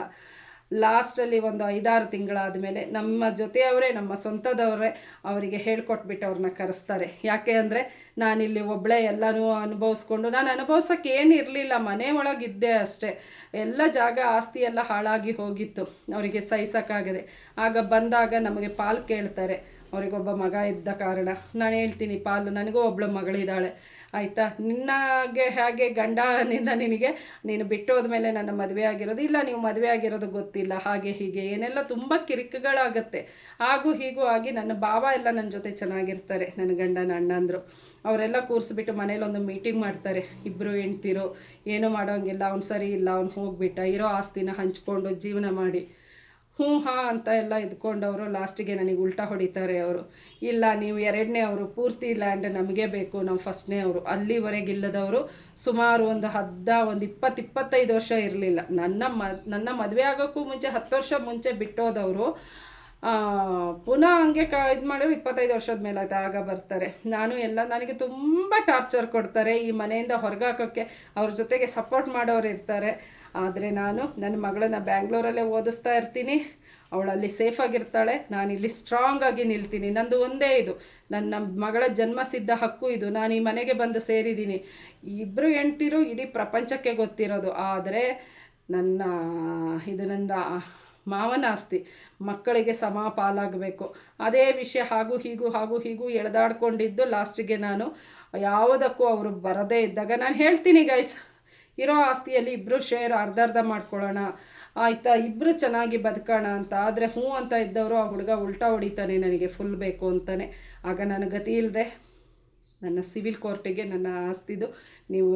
ಲಾಸ್ಟಲ್ಲಿ ಒಂದು ಐದಾರು ತಿಂಗಳಾದ ಮೇಲೆ ನಮ್ಮ ಜೊತೆಯವರೇ, ನಮ್ಮ ಸ್ವಂತದವರೇ ಅವರಿಗೆ ಹೇಳ್ಕೊಟ್ಬಿಟ್ಟು ಅವ್ರನ್ನ ಕರೆಸ್ತಾರೆ. ಯಾಕೆ ಅಂದರೆ ನಾನಿಲ್ಲಿ ಒಬ್ಬಳೇ ಎಲ್ಲನೂ ಅನುಭವಿಸ್ಕೊಂಡು, ನಾನು ಅನುಭವ್ಸೋಕ್ಕೆ ಏನು ಇರಲಿಲ್ಲ ಮನೆ ಒಳಗಿದ್ದೆ ಅಷ್ಟೇ. ಎಲ್ಲ ಜಾಗ ಆಸ್ತಿ ಎಲ್ಲ ಹಾಳಾಗಿ ಹೋಗಿತ್ತು, ಅವರಿಗೆ ಸಹಿಸೋಕ್ಕಾಗದೆ. ಆಗ ಬಂದಾಗ ನಮಗೆ ಪಾಲು ಕೇಳ್ತಾರೆ, ಅವರಿಗೊಬ್ಬ ಮಗ ಇದ್ದ ಕಾರಣ, ನಾನು ಹೇಳ್ತೀನಿ ಪಾಲು, ನನಗೂ ಒಬ್ಬಳು ಮಗಳಿದ್ದಾಳೆ. ಆಯಿತಾ? ನಿನ್ನಗೆ ಹೇಗೆ ಗಂಡನಿಂದ ನಿನಗೆ ನೀನು ಬಿಟ್ಟು ಹೋದ್ಮೇಲೆ ನನ್ನ ಮದುವೆ ಆಗಿರೋದು? ಇಲ್ಲ, ನೀವು ಮದುವೆ ಆಗಿರೋದು ಗೊತ್ತಿಲ್ಲ. ಹಾಗೆ, ಹೀಗೆ, ಏನೆಲ್ಲ ತುಂಬ ಕಿರಿಕ್ಗಳಾಗತ್ತೆ. ಹಾಗೂ ಹೀಗೂ ಆಗಿ ನನ್ನ ಭಾವ ಎಲ್ಲ ನನ್ನ ಜೊತೆ ಚೆನ್ನಾಗಿರ್ತಾರೆ, ನನ್ನ ಗಂಡನ ಅಣ್ಣಂದರು ಅವರೆಲ್ಲ ಕೂರಿಸ್ಬಿಟ್ಟು ಮನೇಲಿ ಒಂದು ಮೀಟಿಂಗ್ ಮಾಡ್ತಾರೆ. ಇಬ್ಬರು ಹೆಂಡ್ತಿರು, ಏನೂ ಮಾಡೋಂಗಿಲ್ಲ ಅವ್ನು ಸರಿ ಇಲ್ಲ, ಅವ್ನು ಹೋಗ್ಬಿಟ್ಟ, ಇರೋ ಆಸ್ತಿನ ಹಂಚ್ಕೊಂಡು ಜೀವನ ಮಾಡಿ. ಹ್ಞೂ, ಹಾ ಅಂತ ಎಲ್ಲ ಇದ್ಕೊಂಡವರು. ಲಾಸ್ಟಿಗೆ ನನಗೆ ಉಲ್ಟಾ ಹೊಡಿತಾರೆ ಅವರು. ಇಲ್ಲ, ನೀವು ಎರಡನೇ ಅವರು, ಪೂರ್ತಿ ಲ್ಯಾಂಡ್ ನಮಗೆ ಬೇಕು, ನಾವು ಫಸ್ಟ್ನೇ ಅವರು. ಅಲ್ಲಿವರೆಗಿಲ್ಲದವರು ಸುಮಾರು ಒಂದು ಹದ್ದ, ಒಂದು ಇಪ್ಪತ್ತು, ಇಪ್ಪತ್ತೈದು ವರ್ಷ ಇರಲಿಲ್ಲ. ನನ್ನ ಮ, ನನ್ನ ಮದುವೆ ಆಗೋಕ್ಕೂ ಮುಂಚೆ, ಹತ್ತು ವರ್ಷ ಮುಂಚೆ ಬಿಟ್ಟೋದವರು ಪುನಃ ಹಂಗೆ ಕ, ಇದು ಮಾಡಿದ್ರು ಇಪ್ಪತ್ತೈದು ವರ್ಷದ ಮೇಲೆ ಆಯ್ತು, ಆಗ ಬರ್ತಾರೆ. ನಾನು ಎಲ್ಲ, ನನಗೆ ತುಂಬ ಟಾರ್ಚರ್ ಕೊಡ್ತಾರೆ ಈ ಮನೆಯಿಂದ ಹೊರಗಾಕೋಕ್ಕೆ. ಅವ್ರ ಜೊತೆಗೆ ಸಪೋರ್ಟ್ ಮಾಡೋರು ಇರ್ತಾರೆ. ಆದರೆ ನಾನು ನನ್ನ ಮಗಳನ್ನ ಬ್ಯಾಂಗ್ಳೂರಲ್ಲೇ ಓದಿಸ್ತಾ ಇರ್ತೀನಿ. ಅವಳಲ್ಲಿ ಸೇಫಾಗಿರ್ತಾಳೆ ನಾನಿಲ್ಲಿ ಸ್ಟ್ರಾಂಗ್ ಆಗಿ ನಿಲ್ತೀನಿ. ನಂದು ಒಂದೇ ಇದು. ನನ್ನ ಮಗಳ ಜನ್ಮಸಿದ್ಧ ಹಕ್ಕು ಇದು. ನಾನು ಈ ಮನೆಗೆ ಬಂದು ಸೇರಿದ್ದೀನಿ. ಇಬ್ಬರು ಹೆಂಡ್ತಿರು ಇಡೀ ಪ್ರಪಂಚಕ್ಕೆ ಗೊತ್ತಿರೋದು. ಆದರೆ ನನ್ನ, ಇದು ನನ್ನ ಮಾವನ ಆಸ್ತಿ. ಮಕ್ಕಳಿಗೆ ಸಮ ಪಾಲಾಗಬೇಕು. ಅದೇ ವಿಷಯ ಹಾಗೂ ಹೀಗೂ ಹಾಗೂ ಹೀಗೂ ಎಳೆದಾಡ್ಕೊಂಡಿದ್ದು ಲಾಸ್ಟಿಗೆ ನಾನು ಯಾವುದಕ್ಕೂ ಅವರು ಬರದೇ ಇದ್ದಾಗ ನಾನು ಹೇಳ್ತೀನಿ ಗೈಸ್ ಇರೋ ಆಸ್ತಿಯಲ್ಲಿ ಇಬ್ಬರು ಶೇರ್ ಅರ್ಧ ಅರ್ಧ ಮಾಡ್ಕೊಳ್ಳೋಣ. ಆಯಿತಾ ಇಬ್ಬರು ಚೆನ್ನಾಗಿ ಬದುಕೋಣ ಅಂತ. ಆದರೆ ಹ್ಞೂ ಅಂತ ಇದ್ದವರು ಆ ಹುಡುಗ ಉಲ್ಟಾ ಹೊಡಿತಾನೆ ನನಗೆ ಫುಲ್ ಬೇಕು ಅಂತಾನೆ. ಆಗ ನನಗೆ ಗತಿ ಇಲ್ಲದೆ ನನ್ನ ಸಿವಿಲ್ ಕೋರ್ಟಿಗೆ ನನ್ನ ಆಸ್ತಿದು ನೀವು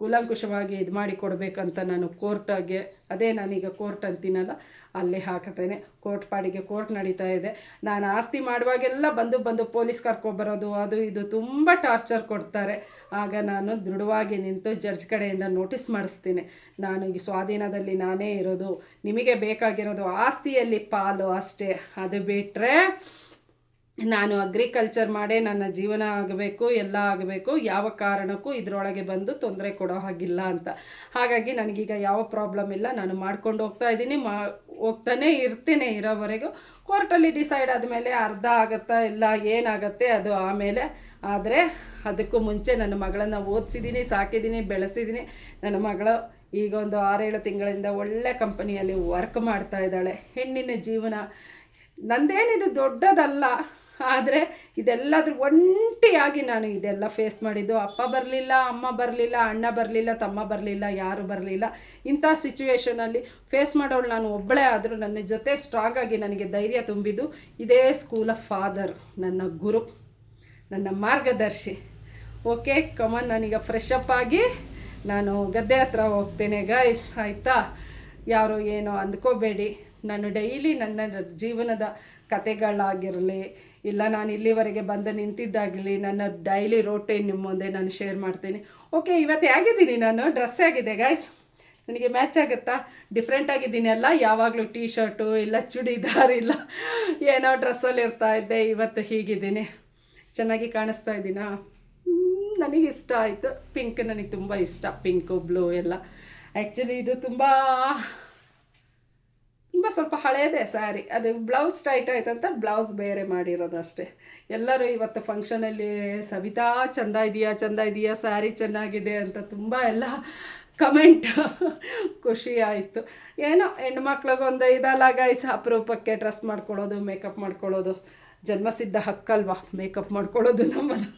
ಕೂಲಂಕುಷವಾಗಿ ಇದು ಮಾಡಿ ಕೊಡಬೇಕಂತ ನಾನು ಕೋರ್ಟಾಗೆ, ಅದೇ ನಾನೀಗ ಕೋರ್ಟ್ ಅಂತೀನಲ್ಲ, ಅಲ್ಲಿ ಹಾಕತೇನೆ ಕೋರ್ಟ್ ಪಾಡಿಗೆ ಕೋರ್ಟ್ ನಡೀತಾ ಇದೆ. ನಾನು ಆಸ್ತಿ ಮಾಡುವಾಗೆಲ್ಲ ಬಂದು ಬಂದು ಪೊಲೀಸ್ ಕರ್ಕೊಬರೋದು, ಅದು ಇದು ತುಂಬ ಟಾರ್ಚರ್ ಕೊಡ್ತಾರೆ. ಆಗ ನಾನು ದೃಢವಾಗಿ ನಿಂತು ಜಡ್ಜ್ ಕಡೆಯಿಂದ ನೋಟಿಸ್ ಮಾಡಿಸ್ತೀನಿ. ನಾನು ಈ ಸ್ವಾಧೀನದಲ್ಲಿ ನಾನೇ ಇರೋದು, ನಿಮಗೆ ಬೇಕಾಗಿರೋದು ಆಸ್ತಿಯಲ್ಲಿ ಪಾಲು ಅಷ್ಟೇ. ಅದು ಬಿಟ್ಟರೆ ನಾನು ಅಗ್ರಿಕಲ್ಚರ್ ಮಾಡೇ ನನ್ನ ಜೀವನ ಆಗಬೇಕು, ಎಲ್ಲ ಆಗಬೇಕು, ಯಾವ ಕಾರಣಕ್ಕೂ ಇದರೊಳಗೆ ಬಂದು ತೊಂದರೆ ಕೊಡೋ ಹಾಗಿಲ್ಲ ಅಂತ. ಹಾಗಾಗಿ ನನಗೀಗ ಯಾವ ಪ್ರಾಬ್ಲಮ್ ಇಲ್ಲ, ನಾನು ಮಾಡ್ಕೊಂಡು ಹೋಗ್ತಾ ಇದ್ದೀನಿ, ಮಾ, ಹೋಗ್ತಾನೆ ಇರ್ತೇನೆ ಇರೋವರೆಗೂ. ಕೋರ್ಟಲ್ಲಿ ಡಿಸೈಡ್ ಆದಮೇಲೆ ಅರ್ಧ ಆಗುತ್ತಾ ಇಲ್ಲ, ಏನಾಗುತ್ತೆ ಅದು ಆಮೇಲೆ. ಆದರೆ ಅದಕ್ಕೂ ಮುಂಚೆ ನನ್ನ ಮಗಳನ್ನು ಓದಿಸಿದ್ದೀನಿ, ಸಾಕಿದ್ದೀನಿ, ಬೆಳೆಸಿದ್ದೀನಿ. ನನ್ನ ಮಗಳು ಈಗ ಒಂದು ಆರೇಳು ತಿಂಗಳಿಂದ ಒಳ್ಳೆ ಕಂಪನಿಯಲ್ಲಿ ವರ್ಕ್ ಮಾಡ್ತಾ ಇದ್ದಾಳೆ. ಹೆಣ್ಣಿನ ಜೀವನ. ನಂದೇನಿದು ದೊಡ್ಡದಲ್ಲ. ಆದರೆ ಇದೆಲ್ಲದ್ರ ಒಂಟಿಯಾಗಿ ನಾನು ಇದೆಲ್ಲ ಫೇಸ್ ಮಾಡಿದ್ದು. ಅಪ್ಪ ಬರಲಿಲ್ಲ, ಅಮ್ಮ ಬರಲಿಲ್ಲ, ಅಣ್ಣ ಬರಲಿಲ್ಲ, ತಮ್ಮ ಬರಲಿಲ್ಲ, ಯಾರು ಬರಲಿಲ್ಲ. ಇಂಥ ಸಿಚುವೇಶನಲ್ಲಿ ಫೇಸ್ ಮಾಡೋಳು ನಾನು ಒಬ್ಬಳೇ ಆದರೂ ನನ್ನ ಜೊತೆ ಸ್ಟ್ರಾಂಗಾಗಿ ನನಗೆ ಧೈರ್ಯ ತುಂಬಿದ್ದು ಇದೇ ಸ್ಕೂಲ್ ಆಫ್ ಫಾದರ್ ನನ್ನ ಗುರು, ನನ್ನ ಮಾರ್ಗದರ್ಶಿ. ಓಕೆ ಕಮನ್ ನಾನೀಗ ಫ್ರೆಶ್ ಅಪ್ ಆಗಿ ನಾನು ಗದ್ದೆ ಹತ್ರ ಹೋಗ್ತೇನೆ ಗೈಸ್ ಆಯಿತಾ? ಯಾರು ಏನೋ ಅಂದ್ಕೋಬೇಡಿ. ನಾನು ಡೈಲಿ ನನ್ನ ಜೀವನದ ಕತೆಗಳಾಗಿರಲಿ ಇಲ್ಲ, ನಾನು ಇಲ್ಲಿವರೆಗೆ ಬಂದು ನಿಂತಿದ್ದಾಗಲಿ, ನನ್ನ ಡೈಲಿ ರೋಟೀನ್ ನಿಮ್ಮ ಮುಂದೆ ನಾನು ಶೇರ್ ಮಾಡ್ತೀನಿ. ಓಕೆ ಇವತ್ತು ಹೇಗಿದ್ದೀನಿ ನಾನು? ಡ್ರೆಸ್ ಆಗಿದೆ ಗಾಯ್ಸ್ ನನಗೆ ಮ್ಯಾಚ್ ಆಗುತ್ತಾ? ಡಿಫ್ರೆಂಟ್ ಆಗಿದ್ದೀನಿ ಅಲ್ಲ? ಯಾವಾಗಲೂ ಟೀ ಶರ್ಟು ಇಲ್ಲ ಚೂಡಿದಾರ್, ಇಲ್ಲ ಏನೋ ಡ್ರೆಸ್ಸಲ್ಲಿ ಇರ್ತಾ ಇದ್ದೆ, ಇವತ್ತು ಹೀಗಿದ್ದೀನಿ. ಚೆನ್ನಾಗಿ ಕಾಣಿಸ್ತಾ ಇದ್ದೀನಾ? ನನಗೆ ಇಷ್ಟ ಆಯಿತು. ಪಿಂಕ್ ನನಗೆ ತುಂಬ ಇಷ್ಟ. ಪಿಂಕು ಬ್ಲೂ ಎಲ್ಲ. ಆ್ಯಕ್ಚುಲಿ ಇದು ತುಂಬ ತುಂಬ ಸ್ವಲ್ಪ ಹಳೇದೇ ಸ್ಯಾರಿ ಅದು ಬ್ಲೌಸ್ ಟೈಟ್ ಆಯ್ತಂತ ಬ್ಲೌಸ್ ಬೇರೆ ಮಾಡಿರೋದು ಅಷ್ಟೇ ಎಲ್ಲರೂ ಇವತ್ತು ಫಂಕ್ಷನಲ್ಲಿ ಸವಿತಾ, ಚಂದ ಇದೆಯಾ ಚಂದ ಇದೆಯಾ ಸ್ಯಾರಿ ಚೆನ್ನಾಗಿದೆ ಅಂತ ತುಂಬ ಎಲ್ಲ ಕಮೆಂಟ್ ಖುಷಿ ಆಯಿತು. ಏನೋ ಹೆಣ್ಮಕ್ಳಿಗೊಂದು ಇದಲ್ಲ ಗೈಸ್ ಅಪರೂಪಕ್ಕೆ ಡ್ರೆಸ್ ಮಾಡ್ಕೊಳ್ಳೋದು ಮೇಕಪ್ ಮಾಡ್ಕೊಳ್ಳೋದು. ಜನ್ಮಸಿದ್ಧ ಹಕ್ಕಲ್ವಾ ಮೇಕಪ್ ಮಾಡ್ಕೊಳ್ಳೋದು ನಮ್ಮದು.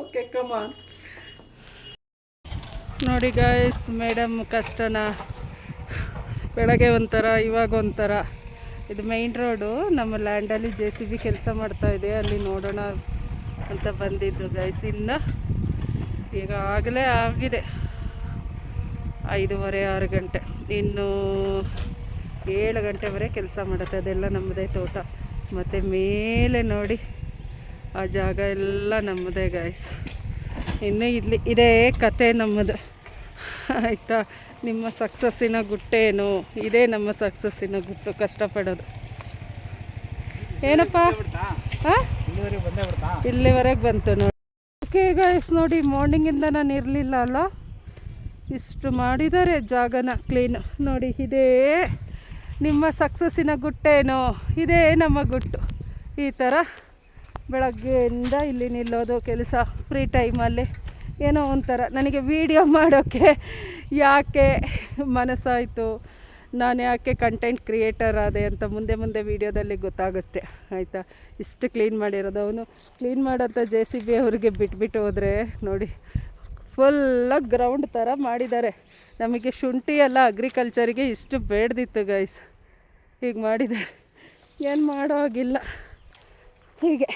ಓಕೆ ಕಮಾನ್ ನೋಡಿ ಗೈಸ್ ಮೇಡಮ್ ಕಷ್ಟನ. ಬೆಳಗ್ಗೆ ಒಂಥರ, ಇವಾಗ ಒಂಥರ. ಇದು ಮೈನ್ ರೋಡು ನಮ್ಮ ಲ್ಯಾಂಡಲ್ಲಿ ಜೆ ಸಿ ಬಿ ಕೆಲಸ ಮಾಡ್ತಾ ಇದೆ. ಅಲ್ಲಿ ನೋಡೋಣ ಅಂತ ಬಂದಿದ್ದು ಗೈಸ್ ಇನ್ನು ಈಗ ಆಗಲೇ ಆಗಿದೆ. ಐದೂವರೆ, ಆರು ಗಂಟೆ. ಇನ್ನು ಏಳು ಗಂಟೆವರೆ ಕೆಲಸ ಮಾಡುತ್ತೆ. ಅದೆಲ್ಲ ನಮ್ಮದೇ ತೋಟ. ಮತ್ತು ಮೇಲೆ ನೋಡಿ ಆ ಜಾಗ ಎಲ್ಲ ನಮ್ಮದೇ ಗಾಯ್ಸ್ ಇನ್ನು ಇಲ್ಲಿ, ಇದೇ ಕತೆ ನಮ್ಮದು. ಆಯಿತಾ? ನಿಮ್ಮ ಸಕ್ಸಸ್ಸಿನ ಗುಟ್ಟೇನು? ಇದೇ ನಮ್ಮ ಸಕ್ಸಸ್ಸಿನ ಗುಟ್ಟು, ಕಷ್ಟಪಡೋದು. ಏನಪ್ಪ? ಇಲ್ಲಿವರೆಗೆ ಬಂತು ನೋಡಿ. ಓಕೆ ಗೈಸ್ ನೋಡಿ ಮಾರ್ನಿಂಗಿಂದ ನಾನು ಇರಲಿಲ್ಲ ಅಲ್ಲ? ಇಷ್ಟು ಮಾಡಿದ್ದಾರೆ ಜಾಗನ ಕ್ಲೀನ್ ನೋಡಿ, ಇದೇ ನಿಮ್ಮ ಸಕ್ಸಸ್ಸಿನ ಗುಟ್ಟೇನು? ಇದೇ ನಮ್ಮ ಗುಟ್ಟು. ಈ ಥರ ಬೆಳಗ್ಗೆಯಿಂದ ಇಲ್ಲಿ ನಿಲ್ಲೋದು ಕೆಲಸ ಫ್ರೀ ಟೈಮಲ್ಲಿ ಏನೋ ಒಂಥರ. ನನಗೆ ವೀಡಿಯೋ ಮಾಡೋಕ್ಕೆ ಯಾಕೆ ಮನಸ್ಸಾಯಿತು? ನಾನು ಯಾಕೆ ಕಂಟೆಂಟ್ ಕ್ರಿಯೇಟರ್ ಆದೆ ಅಂತ ಮುಂದೆ ಮುಂದೆ ವೀಡಿಯೋದಲ್ಲಿ ಗೊತ್ತಾಗುತ್ತೆ, ಆಯಿತಾ? ಇಷ್ಟು ಕ್ಲೀನ್ ಮಾಡಿರೋದು. ಅವನು ಕ್ಲೀನ್ ಮಾಡೋಂಥ ಜೆ ಸಿ ಬಿ ಅವ್ರಿಗೆ ಬಿಟ್ಬಿಟ್ಟು ಹೋದರೆ ನೋಡಿ ಫುಲ್ಲಾಗಿ ಗ್ರೌಂಡ್ ಥರ ಮಾಡಿದ್ದಾರೆ. ನಮಗೆ ಶುಂಠಿ ಎಲ್ಲ ಅಗ್ರಿಕಲ್ಚರಿಗೆ ಇಷ್ಟು ಬೇಡದಿತ್ತು ಗೈಸ್ ಹೀಗೆ ಮಾಡಿದ್ದಾರೆ ಏನು ಮಾಡೋ ಹಾಗಿಲ್ಲ. ಹೀಗೆ.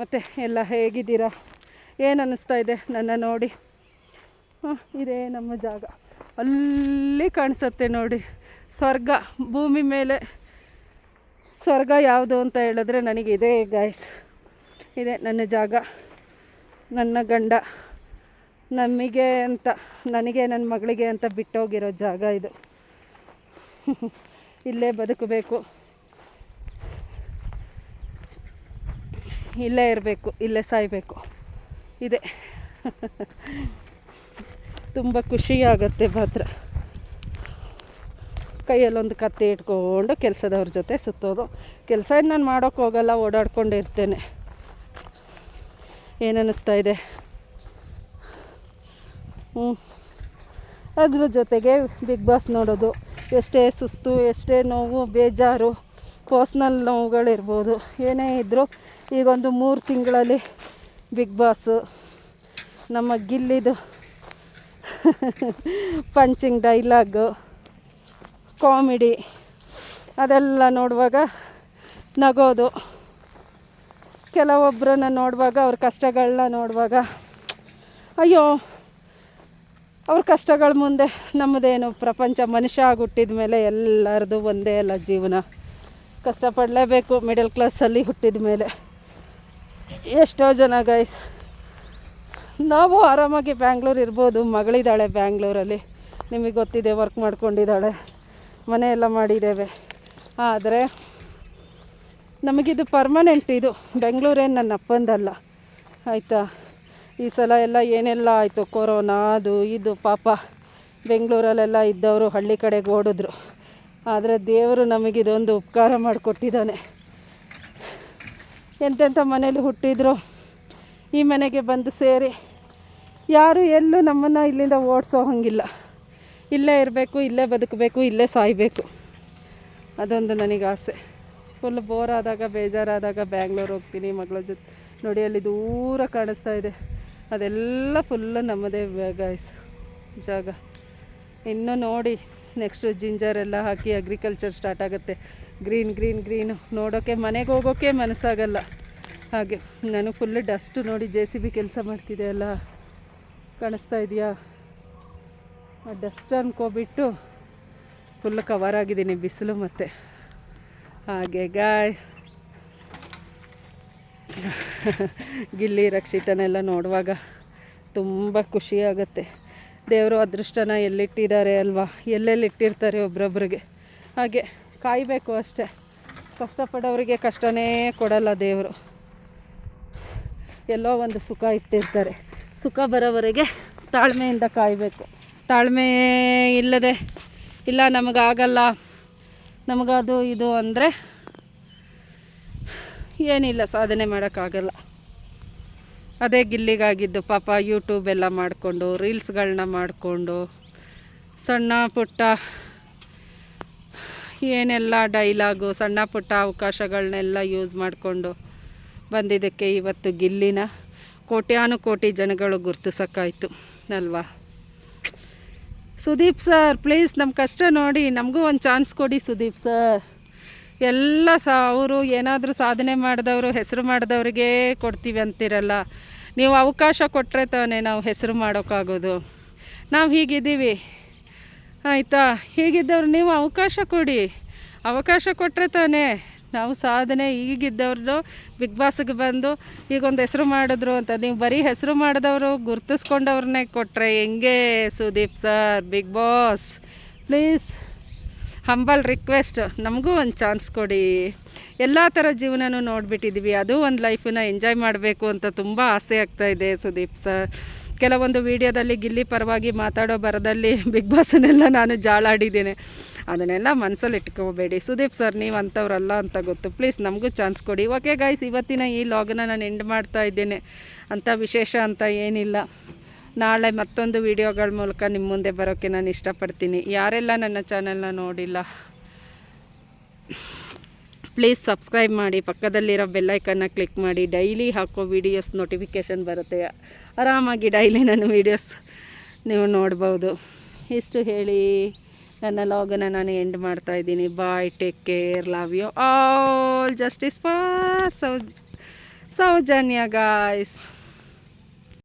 ಮತ್ತು ಎಲ್ಲ ಹೇಗಿದ್ದೀರಾ? ಏನು ಅನ್ನಿಸ್ತಾ ಇದೆ ನನ್ನ ನೋಡಿ. ಇದೇ ನಮ್ಮ ಜಾಗ. ಅಲ್ಲಿ ಕಾಣಿಸುತ್ತೆ ನೋಡಿ. ಸ್ವರ್ಗ, ಭೂಮಿ ಮೇಲೆ ಸ್ವರ್ಗ ಯಾವುದು ಅಂತ ಹೇಳಿದ್ರೆ ನನಗೆ ಇದೇ ಗಾಯ್ಸ್ ಇದೆ ನನ್ನ ಜಾಗ. ನನ್ನ ಗಂಡ. ನಮಗೆ ಅಂತ, ನನಗೆ, ನನ್ನ ಮಗಳಿಗೆ ಅಂತ ಬಿಟ್ಟೋಗಿರೋ ಜಾಗ ಇದು. [laughs] ಇಲ್ಲೇ ಬದುಕಬೇಕು. ಇಲ್ಲೇ ಇರಬೇಕು, ಇಲ್ಲೇ ಸಾಯಬೇಕು. ಇದೆ. ತುಂಬ ಖುಷಿಯಾಗತ್ತೆ ಮಾತ್ರ ಕೈಯಲ್ಲೊಂದು ಕತ್ತೆ ಇಟ್ಕೊಂಡು ಕೆಲಸದವ್ರ ಜೊತೆ ಸುತ್ತೋದು. ಕೆಲಸ ನಾನು ಮಾಡೋಕೆ ಹೋಗಲ್ಲ, ಓಡಾಡ್ಕೊಂಡಿರ್ತೇನೆ. ಏನಿಸ್ತಾ ಇದೆ? ಹ್ಞೂ ಅದ್ರ ಜೊತೆಗೆ ಬಿಗ್ ಬಾಸ್ ನೋಡೋದು. ಎಷ್ಟೇ ಸುಸ್ತು, ಎಷ್ಟೇ ನೋವು, ಬೇಜಾರು, ಪರ್ಸ್ನಲ್ ನೋವುಗಳಿರ್ಬೋದು. ಏನೇ ಇದ್ದರೂ ಈಗೊಂದು ಮೂರು ತಿಂಗಳಲ್ಲಿ ಬಿಗ್ ಬಾಸು ನಮ್ಮ ಗಿಲ್ಲಿದು ಪಂಚಿಂಗ್ ಡೈಲಾಗು ಕಾಮಿಡಿ ಅದೆಲ್ಲ ನೋಡುವಾಗ ನಗೋದು. ಕೆಲವೊಬ್ಬರನ್ನ ನೋಡುವಾಗ ಅವ್ರ ಕಷ್ಟಗಳನ್ನ ನೋಡುವಾಗ, ಅಯ್ಯೋ, ಅವ್ರ ಕಷ್ಟಗಳ ಮುಂದೆ ನಮ್ಮದೇನು ಪ್ರಪಂಚ ಮನುಷ್ಯ ಹುಟ್ಟಿದ ಮೇಲೆ ಎಲ್ಲರದು ಒಂದೇ ಅಲ್ಲ ಜೀವನ. ಕಷ್ಟಪಡಲೇಬೇಕು ಮಿಡಲ್ ಕ್ಲಾಸಲ್ಲಿ ಹುಟ್ಟಿದ ಮೇಲೆ. ಎಷ್ಟೋ ಜನ ಗೈಸ್ ನಾವು ಆರಾಮಾಗಿ ಬ್ಯಾಂಗ್ಳೂರು ಇರ್ಬೋದು, ಮಗಳಿದ್ದಾಳೆ ಬ್ಯಾಂಗ್ಳೂರಲ್ಲಿ. ನಿಮಗೆ ಗೊತ್ತಿದೆ ವರ್ಕ್ ಮಾಡ್ಕೊಂಡಿದ್ದಾಳೆ. ಮನೆಯೆಲ್ಲ ಮಾಡಿದ್ದೇವೆ. ಆದರೆ, ನಮಗಿದು ಪರ್ಮನೆಂಟ್ ಇದು. ಬೆಂಗಳೂರೇನು ನನ್ನ ಅಪ್ಪಂದಲ್ಲ. ಆಯಿತಾ? ಈ ಸಲ ಎಲ್ಲ ಏನೆಲ್ಲ ಆಯಿತು? ಕೊರೋನಾ, ಅದು ಇದು, ಪಾಪ. ಬೆಂಗಳೂರಲ್ಲೆಲ್ಲ ಇದ್ದವರು ಹಳ್ಳಿ ಕಡೆಗೆ ಓಡಿದ್ರು. ಆದರೆ ದೇವರು ನಮಗಿದೊಂದು ಉಪಕಾರ ಮಾಡಿಕೊಟ್ಟಿದ್ದಾನೆ. ಎಂತೆಂಥ ಮನೇಲಿ ಹುಟ್ಟಿದ್ರು, ಈ ಮನೆಗೆ ಬಂದು ಸೇರಿ. ಯಾರು ಎಲ್ಲೂ ನಮ್ಮನ್ನು ಇಲ್ಲಿಂದ ಓಡಿಸೋ ಹಂಗಿಲ್ಲ. ಇಲ್ಲೇ ಇರಬೇಕು, ಇಲ್ಲೇ ಬದುಕಬೇಕು, ಇಲ್ಲೇ ಸಾಯಬೇಕು. ಅದೊಂದು ನನಗೆ ಆಸೆ. ಫುಲ್ ಬೋರ್ ಆದಾಗ, ಬೇಜಾರಾದಾಗ ಬ್ಯಾಂಗ್ಳೂರ್ ಹೋಗ್ತೀನಿ, ಮಗಳ ಜೊತೆ ನೋಡಿ, ಅಲ್ಲಿ ದೂರ ಕಾಣಿಸ್ತಾ ಇದೆ. ಅದೆಲ್ಲ ಫುಲ್ಲು ನಮ್ಮದೇ ಗಾಯ್ಸ್ ಜಾಗ. ಇನ್ನೂ ನೋಡಿ ನೆಕ್ಸ್ಟು ಜಿಂಜರ್ ಎಲ್ಲ ಹಾಕಿ ಅಗ್ರಿಕಲ್ಚರ್ ಸ್ಟಾರ್ಟ್ ಆಗುತ್ತೆ. Green green, green. ನೋಡೋಕ್ಕೆ ಮನೆಗೆ ಹೋಗೋಕ್ಕೆ ಮನಸ್ಸಾಗಲ್ಲ. ಹಾಗೆ, ನಾನು ಫುಲ್ ಡಸ್ಟು ನೋಡಿ ಜೆ ಸಿ ಬಿ ಕೆಲಸ ಮಾಡ್ತಿದೆ ಅಲ್ಲ. ಕಾಣಿಸ್ತಾ ಇದೆಯಾ? ಆ ಡಸ್ಟ್ ಅನ್ಕೋಬಿಟ್ಟು ಫುಲ್ ಕವರ್ ಆಗಿದ್ದೀನಿ, ಬಿಸಿಲು ಮತ್ತೆ. ಹಾಗೆ ಗಾಯ್ ಗಿಲ್ಲಿ, ರಕ್ಷಿತನೆಲ್ಲ ನೋಡುವಾಗ ತುಂಬ ಖುಷಿಯಾಗತ್ತೆ ದೇವರು ಅದೃಷ್ಟನ ಎಲ್ಲಿಟ್ಟಿದ್ದಾರೆ ಅಲ್ವಾ? ಎಲ್ಲೆಲ್ಲಿಟ್ಟಿರ್ತಾರೆ ಒಬ್ರೊಬ್ರಿಗೆ? ಹಾಗೆ ಕಾಯಬೇಕು ಅಷ್ಟೇ. ಕಷ್ಟಪಡೋರಿಗೆ ಕಷ್ಟನೇ ಕೊಡಲ್ಲ ದೇವರು. ಎಲ್ಲೋ ಒಂದು ಸುಖ ಇಟ್ಟಿರ್ತಾರೆ. ಸುಖ ಬರೋವರೆಗೆ ತಾಳ್ಮೆಯಿಂದ ಕಾಯಬೇಕು. ತಾಳ್ಮೆ ಇಲ್ಲದೆ, ಇಲ್ಲ ನಮಗಾಗಲ್ಲ, ನಮಗದು ಇದು ಅಂದರೆ ಏನಿಲ್ಲ, ಸಾಧನೆ ಮಾಡೋಕ್ಕಾಗಲ್ಲ. ಅದೇ ಗಿಲ್ಲಿಗಾಗಿದ್ದು ಪಾಪ ಯೂಟ್ಯೂಬ್ ಎಲ್ಲ ಮಾಡಿಕೊಂಡು ರೀಲ್ಸ್ಗಳನ್ನ ಮಾಡಿಕೊಂಡು, ಸಣ್ಣ ಪುಟ್ಟ ಏನೆಲ್ಲ ಡೈಲಾಗು ಸಣ್ಣ ಪುಟ್ಟ ಅವಕಾಶಗಳನ್ನೆಲ್ಲ ಯೂಸ್ ಮಾಡಿಕೊಂಡು ಬಂದಿದ್ದಕ್ಕೆ ಇವತ್ತು ಗಿಲ್ಲಿನ ಕೋಟ್ಯಾನು ಕೋಟಿ ಜನಗಳು ಗುರ್ತಿಸೋಕ್ಕಾಯ್ತು, ಅಲ್ವಾ? ಸುದೀಪ್ ಸರ್ ಪ್ಲೀಸ್ ನಮ್ಮ ಕಷ್ಟ ನೋಡಿ, ನಮಗೂ ಒಂದು ಚಾನ್ಸ್ ಕೊಡಿ ಸುದೀಪ್ ಸರ್ ಎಲ್ಲ ಸಹ ಅವರು ಏನಾದರೂ ಸಾಧನೆ ಮಾಡಿದವರು, ಹೆಸರು ಮಾಡಿದವ್ರಿಗೆ ಕೊಡ್ತೀವಿ ಅಂತಿರಲ್ಲ. ನೀವು ಅವಕಾಶ ಕೊಟ್ಟರೆ ತಾನೇ ನಾವು ಹೆಸರು ಮಾಡೋಕ್ಕಾಗೋದು. ನಾವು ಹೀಗಿದ್ದೀವಿ. ಆಯಿತಾ? ಹೀಗಿದ್ದವ್ರು ನೀವು ಅವಕಾಶ ಕೊಡಿ. ಅವಕಾಶ ಕೊಟ್ಟರೆ ತಾನೇ ನಾವು ಸಾಧನೆ ಈಗಿದ್ದವ್ರದ್ದು ಬಿಗ್ ಬಾಸ್ಗೆ ಬಂದು ಈಗ ಒಂದು ಹೆಸರು ಮಾಡಿದ್ರು ಅಂತ. ನೀವು ಬರೀ ಹೆಸರು ಮಾಡಿದವರು ಗುರ್ತಿಸ್ಕೊಂಡವ್ರನ್ನೇ ಕೊಟ್ಟರೆ ಹೆಂಗೆ Sudeep sir, big boss? Please, humble request. ನಮಗೂ ಒಂದು ಚಾನ್ಸ್ ಕೊಡಿ. ಎಲ್ಲ ಥರ ಜೀವನನೂ ನೋಡಿಬಿಟ್ಟಿದ್ದೀವಿ. ಅದು ಒಂದು ಲೈಫನ್ನ ಎಂಜಾಯ್ ಮಾಡಬೇಕು ಅಂತ ತುಂಬ ಆಸೆ ಆಗ್ತಾ ಇದೆ ಸುದೀಪ್ ಸರ್. ಕೆಲವೊಂದು ವಿಡಿಯೋದಲ್ಲಿ ಗಿಲ್ಲಿ ಪರವಾಗಿ ಮಾತಾಡೋ ಬರದಲ್ಲಿ ಬಿಗ್ ಬಾಸನ್ನೆಲ್ಲ ನಾನು ಜಾಳಾಡಿದ್ದೇನೆ. ಅದನ್ನೆಲ್ಲ ಮನಸ್ಸಲ್ಲಿ ಇಟ್ಕೋಬೇಡಿ. ಸುದೀಪ್ ಸರ್ ನೀವು ಅಂಥವ್ರಲ್ಲ ಅಂತ ಗೊತ್ತು. ಪ್ಲೀಸ್ ನಮಗೂ ಚಾನ್ಸ್ ಕೊಡಿ. ಓಕೆ ಗಾಯ್ಸ್ ಇವತ್ತಿನ ಈ ಲಾಗ್ನ ನಾನು ಎಂಡ್ ಮಾಡ್ತಾ ಇದ್ದೇನೆ. ಅಂತ ವಿಶೇಷ ಅಂತ ಏನಿಲ್ಲ. ನಾಳೆ ಮತ್ತೊಂದು ವಿಡಿಯೋಗಳ ಮೂಲಕ ನಿಮ್ಮ ಮುಂದೆ ಬರೋಕ್ಕೆ ನಾನು ಇಷ್ಟಪಡ್ತೀನಿ. ಯಾರೆಲ್ಲ ನನ್ನ ಚಾನೆಲ್ನ ನೋಡಿಲ್ಲ ಪ್ಲೀಸ್ ಸಬ್ಸ್ಕ್ರೈಬ್ ಮಾಡಿ. ಪಕ್ಕದಲ್ಲಿರೋ ಬೆಲ್ಲೈಕನ್ನ ಕ್ಲಿಕ್ ಮಾಡಿ. ಡೈಲಿ ಹಾಕೋ ವೀಡಿಯೋಸ್ ನೋಟಿಫಿಕೇಷನ್ ಬರುತ್ತೆ. ಆರಾಮಾಗಿ ಡೈಲಿ ನನ್ನ ವೀಡಿಯೋಸ್ ನೀವು ನೋಡ್ಬೋದು. ಇಷ್ಟು ಹೇಳಿ ನನ್ನ ಲಾಗನ್ನು ನಾನು ಎಂಡ್ ಮಾಡ್ತಾ ಇದ್ದೀನಿ. Bye take care love you all justice for ಸೌ ಸೌಜನ್ಯ ಗಾಯ್ಸ್